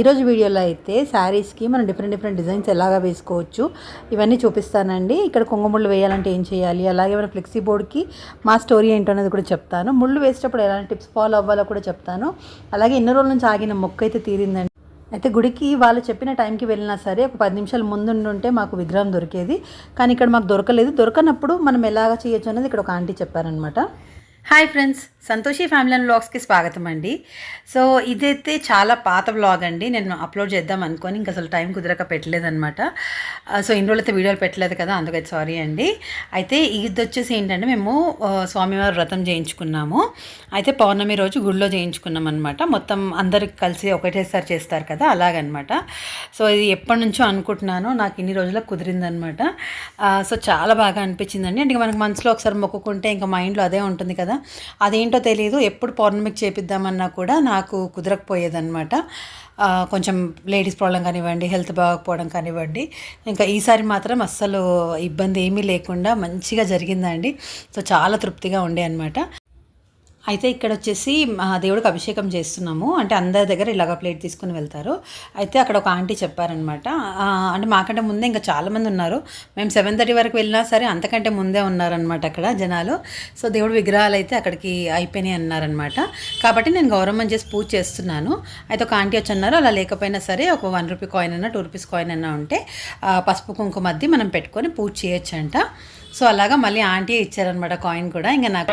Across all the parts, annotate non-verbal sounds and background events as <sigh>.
ఈరోజు వీడియోలో అయితే శారీస్కి మనం డిఫరెంట్ డిఫరెంట్ డిజైన్స్ ఎలాగా వేసుకోవచ్చు ఇవన్నీ చూపిస్తానండి. ఇక్కడ కొంగముళ్ళు వేయాలంటే ఏం చేయాలి అలాగే మన ఫ్లెక్సీ బోర్డ్కి మా స్టోరీ ఏంటో అనేది కూడా చెప్తాను. ముళ్ళు వేసేటప్పుడు ఎలాంటి టిప్స్ ఫాలో అవ్వాలో కూడా చెప్తాను. అలాగే ఎన్ని రోజుల నుంచి ఆగిన మొక్క అయితే తీరిందండి. అయితే గుడికి వాళ్ళు చెప్పిన టైంకి వెళ్ళినా సరే ఒక పది నిమిషాలు ముందుంటే మాకు విగ్రహం దొరికేది. కానీ ఇక్కడ మాకు దొరకలేదు. దొరకనప్పుడు మనం ఎలాగ చేయొచ్చు అనేది ఇక్కడ ఒక ఆంటీ చెప్పారనమాట hi friends Santoshi family and వ్లాగ్స్కి స్వాగతం అండి. సో ఇదైతే చాలా పాత వ్లాగ్ అండి. నేను అప్లోడ్ చేద్దాం అనుకొని ఇంక అసలు టైం కుదరక పెట్టలేదనమాట సో ఇన్ని రోజులైతే వీడియోలు పెట్టలేదు కదా అందుకైతే సారీ అండి. అయితే ఇది వచ్చేసి ఏంటంటే మేము స్వామివారి వ్రతం చేయించుకున్నాము. అయితే పౌర్ణమి రోజు గుడిలో చేయించుకున్నాం అనమాట మొత్తం అందరికి కలిసి ఒకటేసారి చేస్తారు కదా అలాగనమాట సో ఇది ఎప్పటి నుంచో అనుకుంటున్నాను. నాకు ఇన్ని రోజులకు కుదిరిందనమాట సో చాలా బాగా అనిపించిందండి. అంటే మనకు మనసులో ఒకసారి మొక్కుకుంటే ఇంకా మైండ్లో అదే ఉంటుంది కదా. అదేంటి ఏంటో తెలియదు ఎప్పుడు పౌర్ణమికి చేపిద్దామన్నా కూడా నాకు కుదరకపోయేదన్నమాట. కొంచెం లేడీస్ ప్రాబ్లం కానివ్వండి హెల్త్ బాగోకపోవడం కానివ్వండి ఇంకా ఈసారి మాత్రం అస్సలు ఇబ్బంది ఏమీ లేకుండా మంచిగా జరిగిందండి. సో చాలా తృప్తిగా ఉండే అనమాట అయితే ఇక్కడ వచ్చేసి మా దేవుడికి అభిషేకం చేస్తున్నాము. అంటే అందరి దగ్గర ఇలాగ ప్లేట్ తీసుకుని వెళ్తారు. అయితే అక్కడ ఒక ఆంటీ చెప్పారనమాట. అంటే మాకంటే ముందే ఇంకా చాలామంది ఉన్నారు. మేము సెవెన్ థర్టీ వరకు వెళ్ళినా సరే అంతకంటే ముందే ఉన్నారనమాట అక్కడ జనాలు. సో దేవుడి విగ్రహాలు అయితే అక్కడికి అయిపోయినాయి అన్నారనమాట. కాబట్టి నేను గౌరవం చేసి పూజ చేస్తున్నాను. అయితే ఒక ఆంటీ వచ్చి అన్నారు అలా లేకపోయినా సరే ఒక వన్ రూపీ కాయిన్ అన్నా టూ రూపీస్ కాయిన్ అన్నా ఉంటే పసుపు కుంకుమ మధ్య మనం పెట్టుకొని పూజ చేయొచ్చంట. సో అలాగా మళ్ళీ ఆంటీ ఇచ్చారనమాట కాయిన్ కూడా. ఇంకా నాకు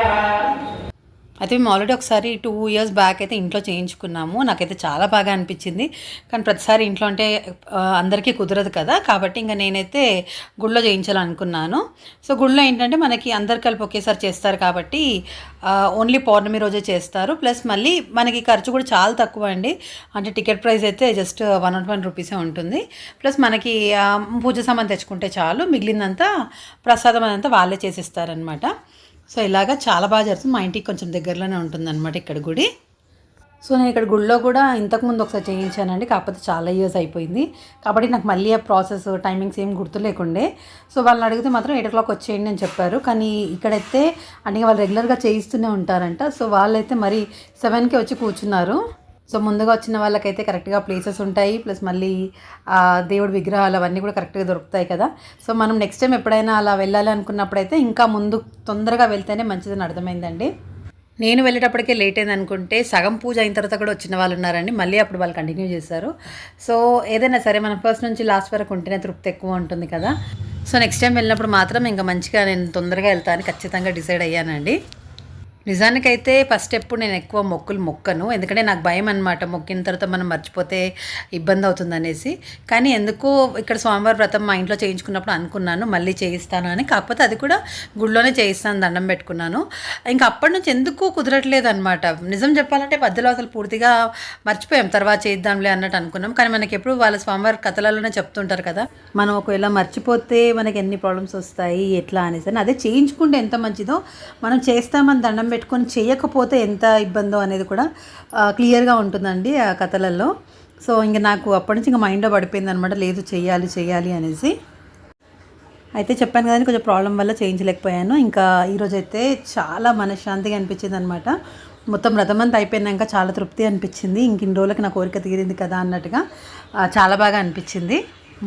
అయితే మేము ఆల్రెడీ ఒకసారి టూ ఇయర్స్ బ్యాక్ అయితే ఇంట్లో చేయించుకున్నాము. నాకైతే చాలా బాగా అనిపించింది. కానీ ప్రతిసారి ఇంట్లో అంటే అందరికీ కుదరదు కదా. కాబట్టి ఇంకా నేనైతే గుళ్ళో చేయించాలనుకున్నాను. సో గుళ్ళో ఏంటంటే మనకి అందరు కలిపి ఒకేసారి చేస్తారు కాబట్టి ఓన్లీ పౌర్ణమి రోజే చేస్తారు. ప్లస్ మళ్ళీ మనకి ఖర్చు కూడా చాలా తక్కువ అండి. అంటే టికెట్ ప్రైస్ అయితే జస్ట్ వన్ నాట్ వన్ రూపీసే ఉంటుంది. ప్లస్ మనకి పూజ సామాన్ తెచ్చుకుంటే చాలు. మిగిలిందంతా ప్రసాదం అదంతా వాళ్ళే చేసిస్తారనమాట సో ఇలాగా చాలా బాగా జరుగుతుంది. మా ఇంటికి కొంచెం దగ్గరలోనే ఉంటుందన్నమాట ఇక్కడ గుడి. సో నేను ఇక్కడ గుడిలో కూడా ఇంతకుముందు ఒకసారి చేయించానండి. కాకపోతే చాలా ఇయర్స్ అయిపోయింది. కాబట్టి నాకు మళ్ళీ ఆ ప్రాసెస్ టైమింగ్స్ ఏం గుర్తు లేకుండే సో వాళ్ళని అడిగితే మాత్రం ఎయిట్ ఓ క్లాక్ వచ్చేయండి అని చెప్పారు. కానీ ఇక్కడైతే అంటే వాళ్ళు రెగ్యులర్గా చేయిస్తూనే ఉంటారంట. సో వాళ్ళైతే మరి సెవెన్కి వచ్చి కూర్చున్నారు. సో ముందుగా వచ్చిన వాళ్ళకైతే కరెక్ట్గా ప్లేసెస్ ఉంటాయి. ప్లస్ మళ్ళీ దేవుడి విగ్రహాలు అవన్నీ కూడా కరెక్ట్గా దొరుకుతాయి కదా. సో మనం నెక్స్ట్ టైం ఎప్పుడైనా అలా వెళ్ళాలి అనుకున్నప్పుడైతే ఇంకా ముందు తొందరగా వెళ్తేనే మంచిదని అర్థమైందండి. నేను వెళ్ళేటప్పటికే లేట్ అయింది అనుకుంటే సగం పూజ అయిన తర్వాత కూడా వచ్చిన వాళ్ళు ఉన్నారండి. మళ్ళీ అప్పుడు వాళ్ళు కంటిన్యూ చేశారు. సో ఏదైనా సరే మనం ఫస్ట్ నుంచి లాస్ట్ వరకు ఉంటేనే తృప్తి ఎక్కువ ఉంటుంది కదా. సో నెక్స్ట్ టైం వెళ్ళినప్పుడు మాత్రం ఇంకా మంచిగా నేను తొందరగా వెళ్తాను ఖచ్చితంగా డిసైడ్ అయ్యానండి. నిజానికైతే ఫస్ట్ ఎప్పుడు నేను ఎక్కువ మొక్కులు మొక్కను. ఎందుకంటే నాకు భయం అనమాట మొక్కిన తర్వాత మనం మర్చిపోతే ఇబ్బంది అవుతుంది అనేసి. కానీ ఎందుకు ఇక్కడ స్వామివారి వ్రతం మా ఇంట్లో చేయించుకున్నప్పుడు అనుకున్నాను. మళ్ళీ చేయిస్తాను అని. కాకపోతే అది కూడా గుళ్ళోనే చేయిస్తాను దండం పెట్టుకున్నాను. ఇంకా అప్పటి నుంచి ఎందుకు కుదరట్లేదు అనమాట నిజం చెప్పాలంటే మధ్యలో అసలు పూర్తిగా మర్చిపోయాం. తర్వాత చేద్దాంలే అన్నట్టు అనుకున్నాం. కానీ మనకి ఎప్పుడు వాళ్ళ స్వామివారి కథలలోనే చెప్తుంటారు కదా. మనం ఒకవేళ మర్చిపోతే మనకి ఎన్ని ప్రాబ్లమ్స్ వస్తాయి? ఎట్లా అనేసి. అని అదే చేయించుకుంటే ఎంత మంచిదో మనం చేస్తామని దండం పెట్టుకొని చేయకపోతే ఎంత ఇబ్బందో అనేది కూడా క్లియర్గా ఉంటుందండి ఆ కథలలో సో ఇంకా నాకు అప్పటి నుంచి ఇంకా మైండ్లో పడిపోయింది అనమాట లేదు చేయాలి చేయాలి అనేసి. అయితే చెప్పాను కదండి కొంచెం ప్రాబ్లం వల్ల చేయించలేకపోయాను. ఇంకా ఈరోజు అయితే చాలా మనశ్శాంతిగా అనిపించింది అనమాట మొత్తం రథమంతా అయిపోయినాక చాలా తృప్తి అనిపించింది. ఇంక ఇన్ని రోజులకి నా కోరిక తీరింది కదా అన్నట్టుగా చాలా బాగా అనిపించింది.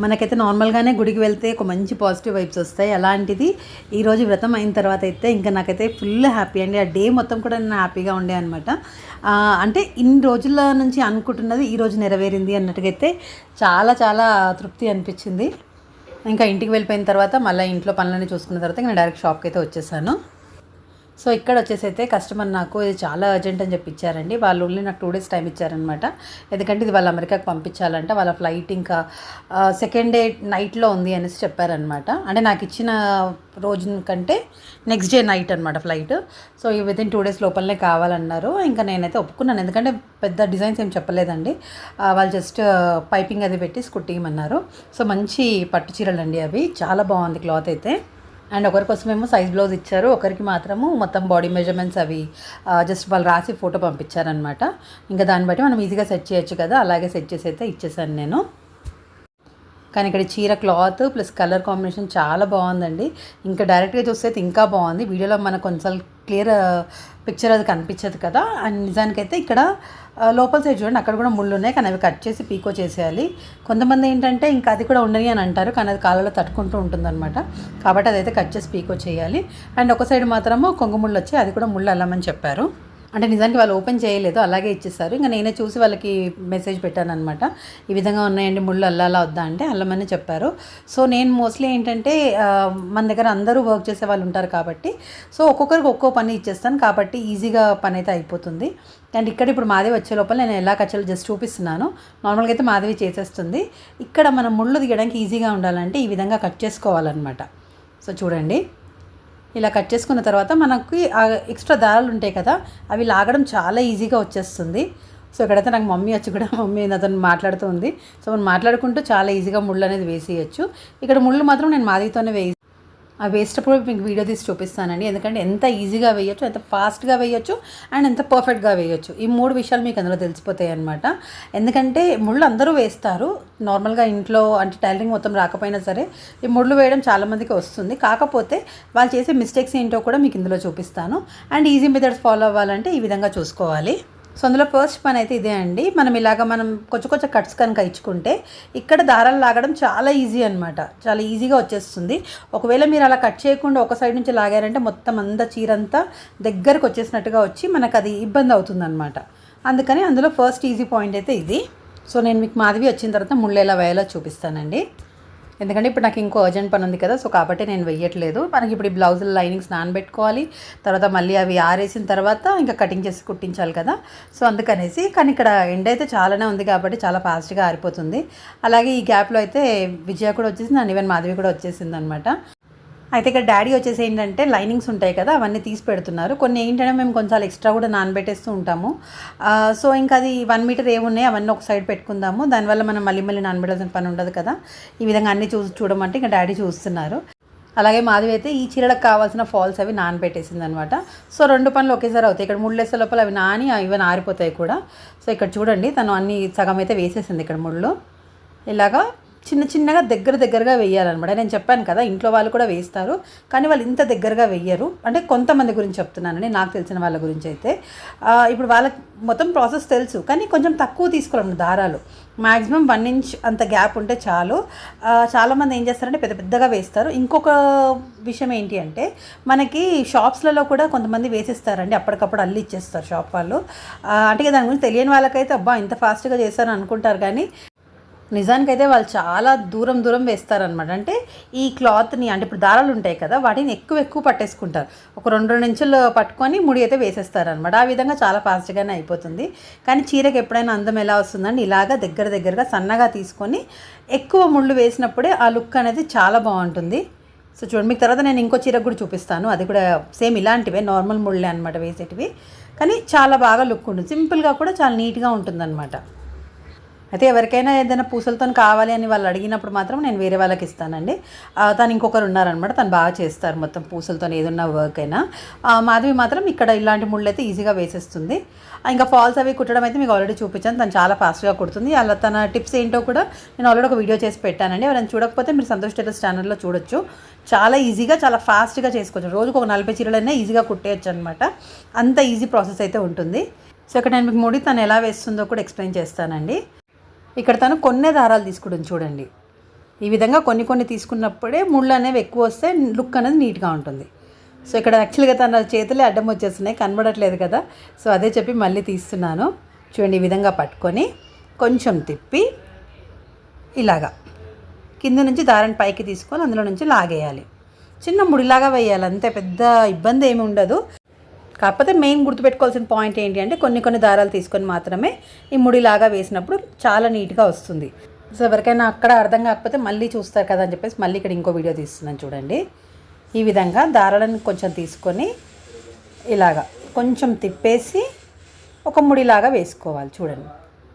మనకైతే నార్మల్గానే గుడికి వెళ్తే ఒక మంచి పాజిటివ్ వైబ్స్ వస్తాయి. అలాంటిది ఈరోజు వ్రతం అయిన తర్వాత అయితే ఇంకా నాకైతే ఫుల్ హ్యాపీ అండి. ఆ డే మొత్తం కూడా నేను హ్యాపీగా ఉండే అనమాట అంటే ఇన్ని రోజుల నుంచి అనుకుంటున్నది ఈరోజు నెరవేరింది అన్నట్టుగైతే అయితే చాలా చాలా తృప్తి అనిపించింది. ఇంకా ఇంటికి వెళ్ళిపోయిన తర్వాత మళ్ళీ ఇంట్లో పనులన్నీ చూసుకున్న తర్వాత నేను డైరెక్ట్ షాప్కి అయితే వచ్చేసాను. సో ఇక్కడ వచ్చేసి అయితే కస్టమర్ నాకు ఇది చాలా అర్జెంట్ అని చెప్పి ఇచ్చారండి వాళ్ళు ఓన్లీ నాకు టూ డేస్ టైం ఇచ్చారనమాట ఎందుకంటే ఇది వాళ్ళ అమెరికాకి పంపించాలంట. వాళ్ళ ఫ్లైట్ ఇంకా సెకండ్ డే నైట్లో ఉంది అనేసి చెప్పారనమాట అంటే నాకు ఇచ్చిన రోజు కంటే నెక్స్ట్ డే నైట్ అనమాట ఫ్లైట్ సో ఈ వితిన్ టూ డేస్ లోపలనే కావాలన్నారు. ఇంకా నేనైతే ఒప్పుకున్నాను. ఎందుకంటే పెద్ద డిజైన్స్ ఏం చెప్పలేదండి. వాళ్ళు జస్ట్ పైపింగ్ అది పెట్టి కుట్టియమన్నారు. సో మంచి పట్టు చీరలు అండి అవి. చాలా బాగుంది క్లాత్ అయితే. అండ్ ఒకరికోసమేమో సైజ్ బ్లౌజ్ ఇచ్చారు ఒకరికి మాత్రము మొత్తం బాడీ మెజర్మెంట్స్ అవి జస్ట్ వాళ్ళు రాసి ఫోటో పంపించారనమాట ఇంకా దాన్ని బట్టి మనం ఈజీగా సెట్ చేయొచ్చు కదా అలాగే సెట్ చేసి అయితే ఇచ్చేసాను నేను. కానీ ఇక్కడ చీర క్లాత్ ప్లస్ కలర్ కాంబినేషన్ చాలా బాగుందండి. ఇంకా డైరెక్ట్గా చూస్తే ఇంకా బాగుంది. వీడియోలో మనకు కొంచెం క్లియర్ పిక్చర్ అది కనిపించదు కదా. అండ్ నిజానికైతే ఇక్కడ లోపల సైడ్ చూడండి అక్కడ కూడా ముళ్ళు ఉన్నాయి కానీ అవి కట్ చేసి పీకో చేసేయాలి. కొంతమంది ఏంటంటే ఇంకా అది కూడా ఉండని అని అంటారు కానీ అది కాళ్ళలో తట్టుకుంటూ ఉంటుందన్నమాట. కాబట్టి అదైతే కట్ చేసి పీకో చేయాలి. అండ్ ఒక సైడ్ మాత్రము కొంగు ముళ్ళు వచ్చి అది కూడా ముళ్ళు అల్లమని చెప్పారు. అంటే నిజానికి వాళ్ళు ఓపెన్ చేయలేదు అలాగే ఇచ్చేస్తారు ఇంకా నేనే చూసి వాళ్ళకి మెసేజ్ పెట్టాను అనమాట ఈ విధంగా ఉన్నాయండి ముళ్ళు అల్లాలా వద్దా అంటే అల్లమని చెప్పారు. సో నేను మోస్ట్లీ ఏంటంటే మన దగ్గర అందరూ వర్క్ చేసే వాళ్ళు ఉంటారు కాబట్టి సో ఒక్కొక్కరికి ఒక్కో పని ఇచ్చేస్తాను. కాబట్టి ఈజీగా పని అయితే అయిపోతుంది. అండ్ ఇక్కడ ఇప్పుడు మాధవి వచ్చే లోపల నేను ఎలా కచ్చాలో జస్ట్ చూపిస్తున్నాను. నార్మల్గా అయితే మాధవి చేసేస్తుంది. ఇక్కడ మనం ముళ్ళు దిగడానికి ఈజీగా ఉండాలంటే ఈ విధంగా కట్ చేసుకోవాలన్నమాట. సో చూడండి. ఇలా కట్ చేసుకున్న తర్వాత మనకి ఎక్స్ట్రా దారాలు ఉంటాయి కదా అవి లాగడం చాలా ఈజీగా వచ్చేస్తుంది. సో ఇక్కడైతే నాకు మమ్మీ వచ్చి కూడా మమ్మీ అతను మాట్లాడుతూ ఉంది. సో మనం మాట్లాడుకుంటూ చాలా ఈజీగా ముళ్ళు అనేది వేసేయచ్చు. ఇక్కడ ముళ్ళు మాత్రం నేను మాదితోనే వేసి ఆ వేసేటప్పుడు మీకు వీడియో తీసి చూపిస్తానండి. ఎందుకంటే ఎంత ఈజీగా వేయొచ్చు ఎంత ఫాస్ట్గా వేయొచ్చు అండ్ ఎంత పర్ఫెక్ట్గా వేయొచ్చు. ఈ మూడు విషయాలు మీకు అందులో తెలిసిపోతాయి అనమాట ఎందుకంటే ముళ్ళు అందరూ వేస్తారు. నార్మల్గా ఇంట్లో అంటే టైలరింగ్ మొత్తం రాకపోయినా సరే ఈ ముళ్ళు వేయడం చాలామందికి వస్తుంది. కాకపోతే వాళ్ళు చేసే మిస్టేక్స్ ఏంటో కూడా మీకు ఇందులో చూపిస్తాను. అండ్ ఈజీ మెథడ్స్ ఫాలో అవ్వాలంటే ఈ విధంగా చూసుకోవాలి. సో అందులో ఫస్ట్ పని అయితే ఇదే అండి. మనం ఇలాగ మనం కొంచెం కొంచెం కట్స్ కనుక ఇచ్చుకుంటే ఇక్కడ దారాలు లాగడం చాలా ఈజీ అనమాట చాలా ఈజీగా వచ్చేస్తుంది. ఒకవేళ మీరు అలా కట్ చేయకుండా ఒక సైడ్ నుంచి లాగారంటే మొత్తం అంతా చీరంతా దగ్గరకు వచ్చేసినట్టుగా వచ్చి మనకు అది ఇబ్బంది అవుతుంది అందుకని అందులో ఫస్ట్ ఈజీ పాయింట్ అయితే ఇది. సో నేను మీకు మాధవి వచ్చిన తర్వాత ముళ్ళు ఎలా వేయాలో చూపిస్తానండి. ఎందుకంటే ఇప్పుడు నాకు ఇంకో అర్జెంట్ పని ఉంది కదా సో కాబట్టి నేను వెయ్యట్లేదు. మనకి ఇప్పుడు ఈ బ్లౌజుల లైనింగ్స్ నానబెట్టుకోవాలి తర్వాత మళ్ళీ అవి ఆరేసిన తర్వాత ఇంకా కటింగ్ చేసి కుట్టించాలి కదా. సో అందుకనేసి కానీ ఇక్కడ ఎండ అయితే చాలానే ఉంది కాబట్టి చాలా ఫాస్ట్గా ఆరిపోతుంది. అలాగే ఈ గ్యాప్లో అయితే విజయ కూడా వచ్చేసింది అండ్ ఈవెన్ మాధవి కూడా వచ్చేసింది అనమాట అయితే ఇక్కడ డాడీ వచ్చేసి ఏంటంటే లైనింగ్స్ ఉంటాయి కదా అవన్నీ తీసి పెడుతున్నారు. కొన్ని ఏంటంటే మేము కొంచెం ఎక్స్ట్రా కూడా నానబెట్టేస్తూ ఉంటాము. సో ఇంకా అది వన్ మీటర్ ఏమున్నాయి అవన్నీ ఒక సైడ్ పెట్టుకుందాము. దానివల్ల మనం మళ్ళీ మళ్ళీ నానబెట్టాల్సిన పని ఉండదు కదా. ఈ విధంగా అన్నీ చూ చూడమంటే ఇంకా డాడీ చూస్తున్నారు. అలాగే మాధవి అయితే ఈ చీరలకు కావాల్సిన ఫాల్స్ అవి నానబెట్టేసింది అనమాట సో రెండు పనులు ఒకేసారి అవుతాయి. ఇక్కడ ముళ్ళేసే లోపల అవి నాని ఇవన్నీ ఆరిపోతాయి కూడా. సో ఇక్కడ చూడండి తను అన్ని సగం అయితే వేసేసింది ఇక్కడ ముళ్ళు. ఇలాగా చిన్న చిన్నగా దగ్గర దగ్గరగా వేయాలన్నమాట నేను చెప్పాను కదా ఇంట్లో వాళ్ళు కూడా వేస్తారు కానీ వాళ్ళు ఇంత దగ్గరగా వేయరు అంటే కొంతమంది గురించి చెప్తున్నానండి నాకు తెలిసిన వాళ్ళ గురించి అయితే. ఇప్పుడు వాళ్ళకి మొత్తం ప్రాసెస్ తెలుసు కానీ కొంచెం తక్కువ తీసుకోవాలి దారాలు. మ్యాక్సిమం వన్ ఇంచ్ అంత గ్యాప్ ఉంటే చాలు. చాలామంది ఏం చేస్తారంటే పెద్ద పెద్దగా వేస్తారు. ఇంకొక విషయం ఏంటి అంటే మనకి షాప్స్లలో కూడా కొంతమంది వేసిస్తారండి అప్పటికప్పుడు అల్లి ఇచ్చేస్తారు షాప్ వాళ్ళు. అంటే దాని గురించి తెలియని వాళ్ళకైతే అబ్బా ఇంత ఫాస్ట్గా చేస్తారని అనుకుంటారు కానీ నిజానికైతే వాళ్ళు చాలా దూరం దూరం వేస్తారనమాట అంటే ఈ క్లాత్ని అంటే ఇప్పుడు దారాలు ఉంటాయి కదా వాటిని ఎక్కువ ఎక్కువ పట్టేసుకుంటారు. ఒక రెండు రెండు ఇంచులు పట్టుకొని ముడి అయితే వేసేస్తారనమాట ఆ విధంగా చాలా ఫాస్ట్గానే అయిపోతుంది. కానీ చీరకి ఎప్పుడైనా అందం ఎలా వస్తుందండి ఇలాగా దగ్గర దగ్గరగా సన్నగా తీసుకొని ఎక్కువ ముళ్ళు వేసినప్పుడే ఆ లుక్ అనేది చాలా బాగుంటుంది. సో చూడండి మీకు తర్వాత నేను ఇంకో చీరకు కూడా చూపిస్తాను. అది కూడా సేమ్ ఇలాంటివే నార్మల్ ముళ్ళే అనమాట వేసేటివి. కానీ చాలా బాగా లుక్ ఉంటుంది. సింపుల్గా కూడా చాలా నీట్గా ఉంటుందన్నమాట. అయితే ఎవరికైనా ఏదైనా పూసలతో కావాలి అని వాళ్ళు అడిగినప్పుడు మాత్రం నేను వేరే వాళ్ళకి ఇస్తానండి. తను ఇంకొకరు ఉన్నారనమాట. తను బాగా చేస్తారు మొత్తం పూసలతో ఏదన్నా వర్క్ అయినా. మాధవి మాత్రం ఇక్కడ ఇలాంటి ముళ్ళు అయితే ఈజీగా వేసేస్తుంది. ఇంకా ఫాల్స్ అవి కుట్టడం అయితే మీకు ఆల్రెడీ చూపించాను. తను చాలా ఫాస్ట్గా కుడుతుంది. అలా తన టిప్స్ ఏంటో కూడా నేను ఆల్రెడీ ఒక వీడియో చేసి పెట్టానండి. ఎవరైనా చూడకపోతే మీరు సంతోష్ టెలర్స్ ఛానల్లో చూడొచ్చు. చాలా ఈజీగా చాలా ఫాస్ట్గా చేసుకోవచ్చు. రోజుకు ఒక నలభై చీరలైనా ఈజీగా కుట్టేయచ్చు అనమాట. అంత ఈజీ ప్రాసెస్ అయితే ఉంటుంది. సో ఇక్కడ నేను మీకు ముడి తను ఎలా వేస్తుందో కూడా ఎక్స్ప్లెయిన్ చేస్తానండి. ఇక్కడ తను కొన్ని దారాలు తీసుకోవడం చూడండి. ఈ విధంగా కొన్ని కొన్ని తీసుకున్నప్పుడే ముళ్ళు అనేవి ఎక్కువ వస్తే లుక్ అనేది నీట్గా ఉంటుంది. సో ఇక్కడ యాక్చువల్గా తన చేతులే అడ్డం వచ్చేస్తున్నాయి కనబడట్లేదు కదా. సో అదే చెప్పి మళ్ళీ తీస్తున్నాను. చూడండి ఈ విధంగా పట్టుకొని కొంచెం తిప్పి ఇలాగా కింద నుంచి దారాన్ని పైకి తీసుకొని అందులో నుంచి లాగేయాలి. చిన్న ముడిలాగా వేయాలి అంతే. పెద్ద ఇబ్బంది ఏమి ఉండదు. కాకపోతే మెయిన్ గుర్తుపెట్టుకోవాల్సిన పాయింట్ ఏంటి అంటే కొన్ని కొన్ని దారాలు తీసుకొని మాత్రమే ఈ ముడిలాగా వేసినప్పుడు చాలా నీట్గా వస్తుంది. సో ఎవరికైనా అక్కడ అర్థం కాకపోతే మళ్ళీ చూస్తారు కదా అని చెప్పేసి మళ్ళీ ఇక్కడ ఇంకో వీడియో తీస్తున్నాను చూడండి. ఈ విధంగా దారాలను కొంచెం తీసుకొని ఇలాగా కొంచెం తిప్పేసి ఒక ముడిలాగా వేసుకోవాలి చూడండి.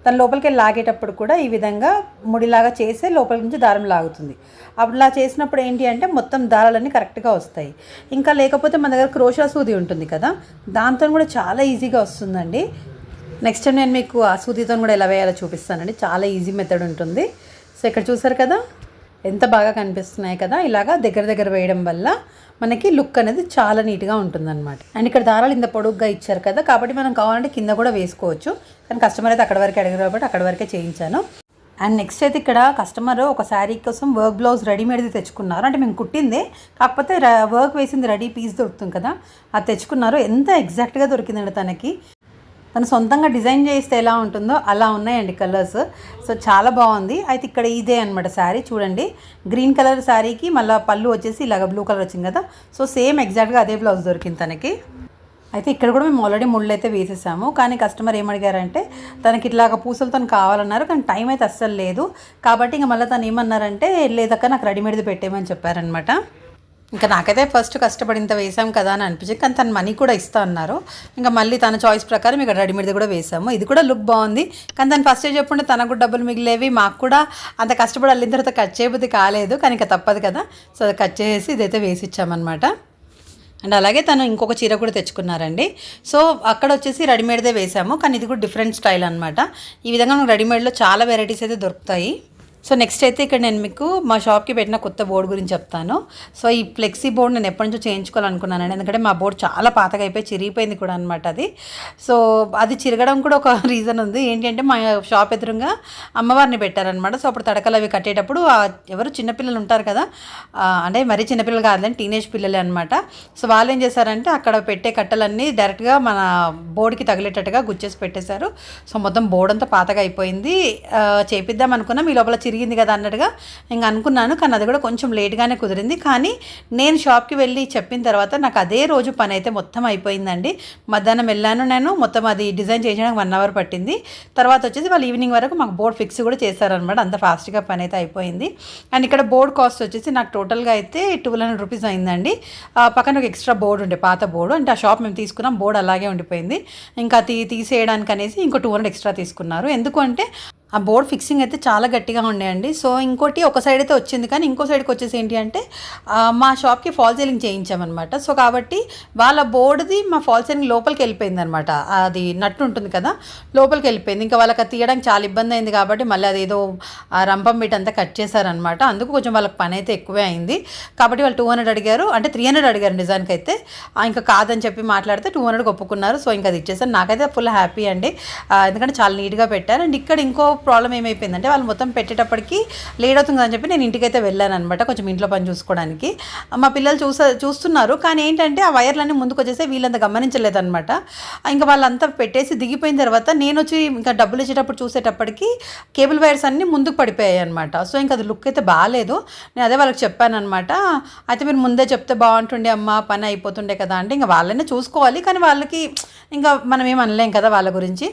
తన లోపలికి వెళ్ళి లాగేటప్పుడు కూడా ఈ విధంగా ముడిలాగా చేసే లోపల నుంచి దారం లాగుతుంది. అలా చేసినప్పుడు ఏంటి అంటే మొత్తం దారాలన్నీ కరెక్ట్గా వస్తాయి. ఇంకా లేకపోతే మన దగ్గర క్రోషా సూది ఉంటుంది కదా దాంతో కూడా చాలా ఈజీగా వస్తుందండి. నెక్స్ట్ టైం నేను మీకు ఆ సూదితో కూడా ఎలా వేయాలో చూపిస్తానండి. చాలా ఈజీ మెథడ్ ఉంటుంది. సో ఇక్కడ చూసారు కదా ఎంత బాగా కనిపిస్తున్నాయి కదా ఇలాగా దగ్గర దగ్గర వేయడం వల్ల మనకి లుక్ అనేది చాలా నీట్గా ఉంటుందన్నమాట. అండ్ ఇక్కడ దారాలు ఇంత పొడుగ్గా ఇచ్చారు కదా కాబట్టి మనం కావాలంటే కింద కూడా వేసుకోవచ్చు. కానీ కస్టమర్ అయితే అక్కడ వరకు అడిగారు కాబట్టి అక్కడ వరకే చేయించాను. అండ్ నెక్స్ట్ అయితే ఇక్కడ కస్టమర్ ఒక శారీ కోసం వర్క్ బ్లౌజ్ రెడీమేడ్ది తెచ్చుకున్నారు. అంటే మేము కుట్టిందే కాకపోతే వర్క్ వేసింది రెడీ పీస్ దొరుకుతుంది కదా అది తెచ్చుకున్నారు. ఎంత ఎగ్జాక్ట్గా దొరికిందండి తనకి? తను సొంతంగా డిజైన్ చేస్తే ఎలా ఉంటుందో అలా ఉన్నాయండి కలర్స్. సో చాలా బాగుంది. అయితే ఇక్కడ ఇదే అనమాట శారీ. చూడండి. గ్రీన్ కలర్ శారీకి మళ్ళీ పళ్ళు వచ్చేసి ఇలాగ బ్లూ కలర్ వచ్చింది కదా. సో సేమ్ ఎగ్జాక్ట్గా అదే బ్లౌజ్ దొరికింది తనకి. అయితే ఇక్కడ కూడా మేము ఆల్రెడీ ముళ్ళు అయితే వేసేసాము. కానీ కస్టమర్ ఏమడిగారంటే తనకి ఇట్లాగ పూసలతో కావాలన్నారు. కానీ టైం అయితే అస్సలు లేదు. కాబట్టి ఇంకా మళ్ళీ తను ఏమన్నారంటే లేదక్క నాకు రెడీమేడ్ది పెట్టేయమని చెప్పారనమాట ఇంకా నాకైతే ఫస్ట్ కష్టపడి ఇంత వేసాం కదా అని అనిపించింది. కానీ తను మనీ కూడా ఇస్తా అన్నారు. ఇంకా మళ్ళీ తన చాయిస్ ప్రకారం ఇక్కడ రెడీమేడ్ది కూడా వేసాము ఇది కూడా లుక్ బాగుంది. కానీ తను ఫస్ట్ చెప్పుంటే తనకు కూడా డబ్బులు మిగిలేవి మాకు కూడా అంత కష్టపడి వెళ్ళిన తర్వాత కట్ చేయబుద్ధి కాలేదు. కానీ ఇంకా తప్పదు కదా. సో అది కట్ చేసి ఇదైతే వేసి ఇచ్చామన్నమాట అండ్ అలాగే తను ఇంకొక చీర కూడా తెచ్చుకున్నారండి. సో అక్కడ వచ్చేసి రెడీమేడ్దే వేసాము కానీ ఇది కూడా డిఫరెంట్ స్టైల్ అనమాట ఈ విధంగా మనకు రెడీమేడ్లో చాలా వెరైటీస్ అయితే దొరుకుతాయి. సో నెక్స్ట్ అయితే ఇక్కడ నేను మీకు మా షాప్కి పెట్టిన కొత్త బోర్డు గురించి చెప్తాను. సో ఈ ఫ్లెక్సీ బోర్డు నేను ఎప్పటి నుంచో చేయించుకోవాలనుకున్నానండి. ఎందుకంటే మా బోర్డు చాలా పాతగా అయిపోయి చిరిగిపోయింది కూడా అనమాట అది. సో అది చిరగడం కూడా ఒక <laughs> రీజన్ ఉంది. ఏంటంటే మా షాప్ ఎదురుగా అమ్మవారిని పెట్టారనమాట సో అప్పుడు తడకలు అవి కట్టేటప్పుడు ఎవరు చిన్నపిల్లలు ఉంటారు కదా అంటే మరీ చిన్నపిల్లలు కాదండి టీనేజ్ పిల్లలే అనమాట సో వాళ్ళు ఏం చేశారంటే అక్కడ పెట్టే కట్టలన్నీ డైరెక్ట్గా మన బోర్డుకి తగిలేటట్టుగా గుచ్చేసి పెట్టేశారు. సో మొత్తం బోర్డు అంతా పాతగా అయిపోయింది. చేపిద్దాం అనుకున్నాం. ఈ లోపల చిరిగింది కదా అన్నట్టుగా ఇంకా అనుకున్నాను కానీ అది కూడా కొంచెం లేట్గానే కుదిరింది. కానీ నేను షాప్కి వెళ్ళి చెప్పిన తర్వాత నాకు అదే రోజు పని అయితే మొత్తం అయిపోయిందండి. మధ్యాహ్నం వెళ్ళాను నేను మొత్తం అది డిజైన్ చేయడానికి వన్ అవర్ పట్టింది. తర్వాత వచ్చేసి వాళ్ళు ఈవినింగ్ వరకు మాకు బోర్డ్ ఫిక్స్ కూడా చేశారనమాట అంత ఫాస్ట్గా పని అయితే అయిపోయింది. అండ్ ఇక్కడ బోర్డ్ కాస్ట్ వచ్చేసి నాకు టోటల్గా అయితే టూ హండ్రెడ్ రూపీస్ అయిందండి. ఆ, పక్కన ఒక ఎక్స్ట్రా బోర్డు ఉండే పాత బోర్డు. అంటే ఆ షాప్ మేము తీసుకున్నాం బోర్డు అలాగే ఉండిపోయింది. ఇంకా తీ తీసేయడానికి అనేసి ఇంకో టూ హండ్రెడ్ ఎక్స్ట్రా తీసుకున్నారు. ఎందుకు అంటే ఆ బోర్డ్ ఫిక్సింగ్ అయితే చాలా గట్టిగా ఉండేయండి. సో ఇంకోటి ఒక సైడ్ అయితే వచ్చింది కానీ ఇంకో సైడ్కి వచ్చేసి ఏంటి అంటే మా షాప్కి ఫాల్ సీలింగ్ చేయించామన్నమాట. సో కాబట్టి వాళ్ళ బోర్డుది మా ఫాల్ సీలింగ్ లోపలికి వెళ్ళిపోయింది అనమాట అది నట్టు ఉంటుంది కదా లోపలికి వెళ్ళిపోయింది. ఇంకా వాళ్ళకి అది తీయడానికి చాలా ఇబ్బంది అయింది కాబట్టి మళ్ళీ అదేదో ఏదో రంపం బీట్ అంతా కట్ చేశారనమాట అందుకు కొంచెం వాళ్ళకి పని అయితే ఎక్కువే అయింది. కాబట్టి వాళ్ళు టూ హండ్రెడ్ అడిగారు. అంటే త్రీ హండ్రెడ్ అడిగారు నిజానికి అయితే. ఇంకా కాదని చెప్పి మాట్లాడితే టూ హండ్రెడ్ ఒప్పుకున్నారు. సో ఇంకా అది ఇచ్చేసాను నాకైతే ఫుల్ హ్యాపీ అండి. ఎందుకంటే చాలా నీట్గా పెట్టారు. అండ్ ఇక్కడ ఇంకో ప్రాబ్లం ఏమైపోయిందంటే వాళ్ళు మొత్తం పెట్టేటప్పటికి లేట్ అవుతుంది అని చెప్పి నేను ఇంటికైతే వెళ్ళాను అనమాట కొంచెం ఇంట్లో పని చూసుకోవడానికి. మా పిల్లలు చూసా చూస్తున్నారు కానీ ఏంటంటే ఆ వైర్లన్నీ ముందుకు వచ్చేసి వీళ్ళంత గమనించలేదన్నమాట. ఇంకా వాళ్ళంతా పెట్టేసి దిగిపోయిన తర్వాత నేను వచ్చి ఇంకా డబ్బులు ఇచ్చేటప్పుడు చూసేటప్పటికి కేబుల్ వైర్స్ అన్నీ ముందుకు పడిపోయాయి అనమాట సో ఇంకా అది లుక్ అయితే బాగాలేదు. నేను అదే వాళ్ళకి చెప్పాను అనమాట అయితే మీరు ముందే చెప్తే బాగుంటుండే అమ్మ పని అయిపోతుండే కదా అంటే ఇంకా వాళ్ళనే చూసుకోవాలి కానీ వాళ్ళకి ఇంకా మనం ఏం అనలేం కదా వాళ్ళ గురించి.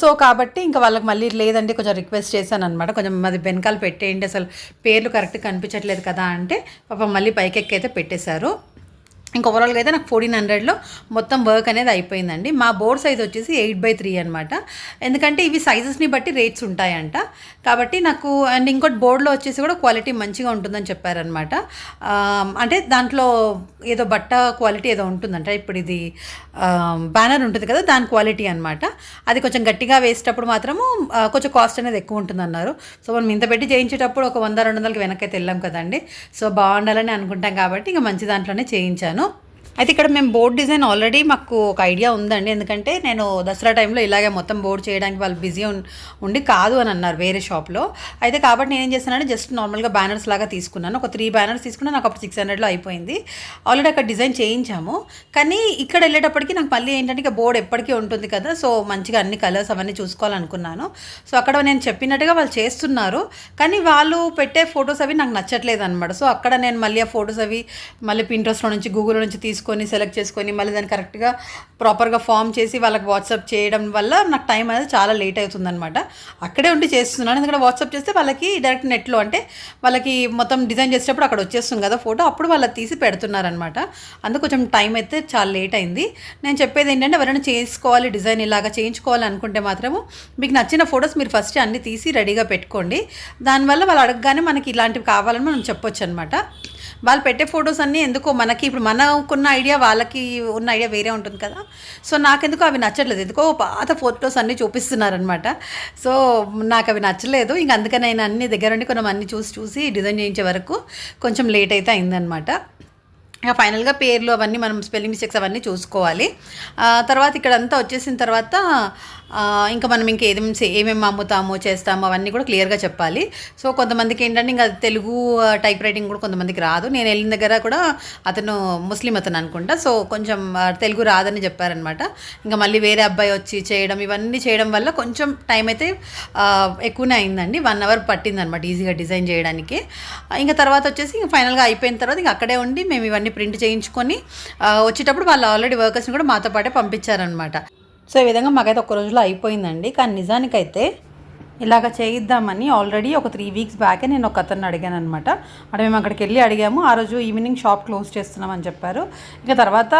సో కాబట్టి ఇంకా వాళ్ళకి మళ్ళీ లేదండి. కొంచెం రిక్వెస్ట్ చేశాను అనమాట కొంచెం మాది వెనకాల పెట్టేయండి. అసలు పేర్లు కరెక్ట్ కనిపించట్లేదు కదా అంటే పాపం మళ్ళీ పైకెక్కి అయితే పెట్టేశారు. ఇంకా ఓవరాల్గా అయితే నాకు ఫోర్టీన్ హండ్రెడ్లో మొత్తం వర్క్ అనేది అయిపోయిందండి. మా బోర్డ్ సైజ్ వచ్చేసి ఎయిట్ బై త్రీ అనమాట ఎందుకంటే ఇవి సైజెస్ని బట్టి రేట్స్ ఉంటాయంట. కాబట్టి నాకు అండ్ ఇంకోటి బోర్డులో వచ్చేసి కూడా క్వాలిటీ మంచిగా ఉంటుందని చెప్పారనమాట అంటే దాంట్లో ఏదో బట్ట క్వాలిటీ ఏదో ఉంటుందంట. ఇప్పుడు ఇది బ్యానర్ ఉంటుంది కదా దాని క్వాలిటీ అనమాట అది కొంచెం గట్టిగా వేసేటప్పుడు మాత్రము కొంచెం కాస్ట్ అనేది ఎక్కువ ఉంటుందన్నారు. సో మనం ఇంత పెట్టి చేయించేటప్పుడు ఒక వంద రెండు వందలకి వెనక్కి అయితే వెళ్ళాం కదండి. సో బాగుండాలని అనుకుంటాం కాబట్టి ఇంకా మంచి దాంట్లోనే చేయించాను. అయితే ఇక్కడ మేము బోర్డ్ డిజైన్ ఆల్రెడీ మాకు ఒక ఐడియా ఉందండి. ఎందుకంటే నేను దసరా టైంలో ఇలాగే మొత్తం బోర్డ్ చేయడానికి వాళ్ళు బిజీ ఉండి కాదు అని అన్నారు వేరే షాప్లో. అయితే కాబట్టి నేను ఏం చేశానంటే జస్ట్ నార్మల్గా బ్యానర్స్ లాగా తీసుకున్నాను. ఒక త్రీ బ్యానర్స్ తీసుకున్నా నాకు అప్పుడు సిక్స్ హండ్రెడ్లో అయిపోయింది. ఆల్రెడీ అక్కడ డిజైన్ చేయించాము. కానీ ఇక్కడ వెళ్ళేటప్పటికి నాకు మళ్ళీ ఏంటంటే ఇక బోర్డ్ ఎప్పటికీ ఉంటుంది కదా సో మంచిగా అన్ని కలర్స్ అవన్నీ చూసుకోవాలనుకున్నాను. సో అక్కడ నేను చెప్పినట్టుగా వాళ్ళు చేస్తున్నారు. కానీ వాళ్ళు పెట్టే ఫొటోస్ అవి నాకు నచ్చట్లేదు అనమాట సో అక్కడ నేను మళ్ళీ ఆ ఫొటోస్ అవి మళ్ళీ పింట్రెస్ట్లో నుంచి గూగుల్ నుంచి చూసుకొని సెలెక్ట్ చేసుకొని మళ్ళీ దాన్ని కరెక్ట్గా ప్రాపర్గా ఫామ్ చేసి వాళ్ళకి వాట్సాప్ చేయడం వల్ల నాకు టైం అనేది చాలా లేట్ అవుతుందనమాట అక్కడే ఉండి చేస్తున్నాను. ఎందుకంటే వాట్సాప్ చేస్తే వాళ్ళకి డైరెక్ట్ నెట్లో అంటే వాళ్ళకి మొత్తం డిజైన్ చేసేటప్పుడు అక్కడ వచ్చేస్తుంది కదా ఫోటో అప్పుడు వాళ్ళు తీసి పెడుతున్నారనమాట అందుకు కొంచెం టైం అయితే చాలా లేట్ అయింది. నేను చెప్పేది ఏంటంటే ఎవరైనా చేసుకోవాలి డిజైన్ ఇలాగా చేయించుకోవాలి అనుకుంటే మాత్రము మీకు నచ్చిన ఫొటోస్ మీరు ఫస్ట్ అన్ని తీసి రెడీగా పెట్టుకోండి. దానివల్ల వాళ్ళు అడగగానే మనకి ఇలాంటివి కావాలని మనం చెప్పొచ్చు అనమాట వాళ్ళు పెట్టే ఫొటోస్ అన్నీ ఎందుకో మనకి ఇప్పుడు మనకున్న ఐడియా వాళ్ళకి ఉన్న ఐడియా వేరే ఉంటుంది కదా. సో నాకెందుకో అవి నచ్చట్లేదు. ఎందుకో పాత ఫొటోస్ అన్నీ చూపిస్తున్నారనమాట సో నాకు అవి నచ్చలేదు. ఇంక అందుకని నేను అన్ని దగ్గర నుండి కొన్ని అన్ని చూసి చూసి డిజైన్ చేయించే వరకు కొంచెం లేట్ అయితే అయిందనమాట ఇక ఫైనల్గా పేర్లు అవన్నీ మనం స్పెల్లింగ్ మిస్టేక్స్ అవన్నీ చూసుకోవాలి. తర్వాత ఇక్కడ అంతా వచ్చేసిన తర్వాత ఇంకా మనం ఇంకా ఏమేమి ఏమేమి అమ్ముతాము చేస్తాము అవన్నీ కూడా క్లియర్గా చెప్పాలి. సో కొంతమందికి ఏంటంటే ఇంకా తెలుగు టైప్ రైటింగ్ కూడా కొంతమందికి రాదు. నేను వెళ్ళిన దగ్గర కూడా అతను ముస్లిం అతను అనుకుంటా. సో కొంచెం తెలుగు రాదని చెప్పారనమాట. ఇంకా మళ్ళీ వేరే అబ్బాయి వచ్చి చేయడం ఇవన్నీ చేయడం వల్ల కొంచెం టైం అయితే ఎక్కువనే అయిందండి. వన్ అవర్ పట్టిందనమాట ఈజీగా డిజైన్ చేయడానికి. ఇంకా తర్వాత వచ్చేసి ఇంకా ఫైనల్గా అయిపోయిన తర్వాత ఇంకా అక్కడే ఉండి మేము ఇవన్నీ ప్రింట్ చేయించుకొని వచ్చేటప్పుడు వాళ్ళు ఆల్రెడీ వర్కర్స్ని కూడా మాతో పాటే పంపించారనమాట. సో ఈ విధంగా మాకైతే ఒక రోజులో అయిపోయిందండి. కానీ నిజానికైతే ఇలాగ చేయిద్దామని ఆల్రెడీ ఒక త్రీ వీక్స్ బ్యాకే నేను ఒక అతను అడిగాను అనమాట అంటే మేము అక్కడికి వెళ్ళి అడిగాము ఆ రోజు ఈవినింగ్ షాప్ క్లోజ్ చేస్తున్నామని చెప్పారు. ఇంకా తర్వాత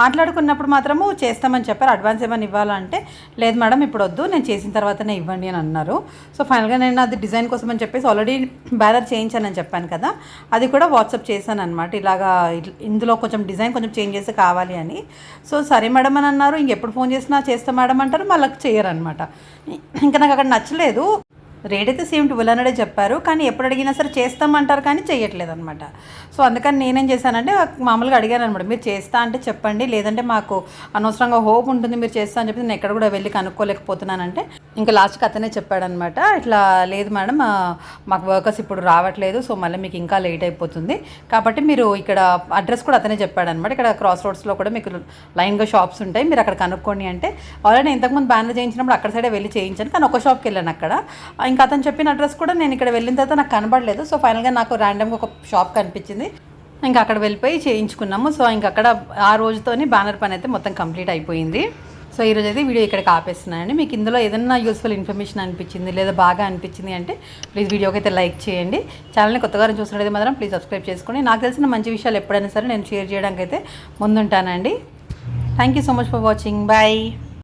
మాట్లాడుకున్నప్పుడు మాత్రము చేస్తామని చెప్పారు. అడ్వాన్స్ ఏమైనా ఇవ్వాలంటే లేదు మేడం ఇప్పుడు వద్దు నేను చేసిన తర్వాతనే ఇవ్వండి అని అన్నారు. సో ఫైనల్గా నేను అది డిజైన్ కోసం అని చెప్పేసి ఆల్రెడీ బ్యానర్ చేయించానని చెప్పాను కదా. అది కూడా వాట్సాప్ చేశాను అనమాట ఇలాగా ఇందులో కొంచెం డిజైన్ కొంచెం చేంజ్ చేసి కావాలి అని. సో సరే మేడం అని అన్నారు. ఇంకెప్పుడు ఫోన్ చేసినా చేస్తా మేడం అంటారు మళ్ళీ చేయరనమాట ఇంకా నాకు అక్కడ నచ్చలేదు. రేట్ అయితే సేమ్ ట్వెల్వ్ హండ్రెడే చెప్పారు కానీ ఎప్పుడు అడిగినా సరే చేస్తామంటారు కానీ చేయట్లేదు అనమాట సో అందుకని నేనేం చేశానంటే మామూలుగా అడిగాను అనమాట మీరు చేస్తా అంటే చెప్పండి లేదంటే మాకు అనవసరంగా హోప్ ఉంటుంది మీరు చేస్తా అని చెప్పి నేను ఎక్కడ కూడా వెళ్ళి కనుక్కోలేకపోతున్నానంటే ఇంకా లాస్ట్కి అతనే చెప్పాడనమాట ఇట్లా లేదు మేడం మాకు వర్కర్స్ ఇప్పుడు రావట్లేదు సో మళ్ళీ మీకు ఇంకా లేట్ అయిపోతుంది. కాబట్టి మీరు ఇక్కడ అడ్రస్ కూడా అతనే చెప్పాడనమాట ఇక్కడ క్రాస్ రోడ్స్లో కూడా మీకు లైన్గా షాప్స్ ఉంటాయి మీరు అక్కడ కనుక్కోండి అంటే ఆల్రెడీ ఇంతకుముందు బ్యానర్ చేయించినప్పుడు అక్కడ సైడే వెళ్ళి చేయించాను కానీ ఒక షాప్కి వెళ్ళాను అక్కడ. ఇంకా అతను చెప్పిన అడ్రస్ కూడా నేను ఇక్కడ వెళ్ళిన తర్వాత నాకు కనబడలేదు. సో ఫైనల్గా నాకు ర్యాండమ్గా ఒక షాప్ కనిపించింది. ఇంకా అక్కడ వెళ్ళిపోయి చేయించుకున్నాము. సో ఇంకా అక్కడ ఆ రోజుతోని బ్యానర్ పని అయితే మొత్తం కంప్లీట్ అయిపోయింది. సో ఈరోజు అయితే వీడియో ఇక్కడికి ఆపేస్తున్నానండి. మీకు ఇందులో ఏదైనా యూస్ఫుల్ ఇన్ఫర్మేషన్ అనిపించింది లేదా బాగా అనిపించింది అంటే ప్లీజ్ వీడియోకి అయితే లైక్ చేయండి. ఛానల్ని కొత్తగా చూసినట్లయితే మాత్రం ప్లీజ్ సబ్స్క్రైబ్ చేసుకోండి. నాకు తెలిసిన మంచి విషయాలు ఎప్పుడైనా సరే నేను షేర్ చేయడానికి అయితే ముందుంటానండి. Thank you so much for watching bye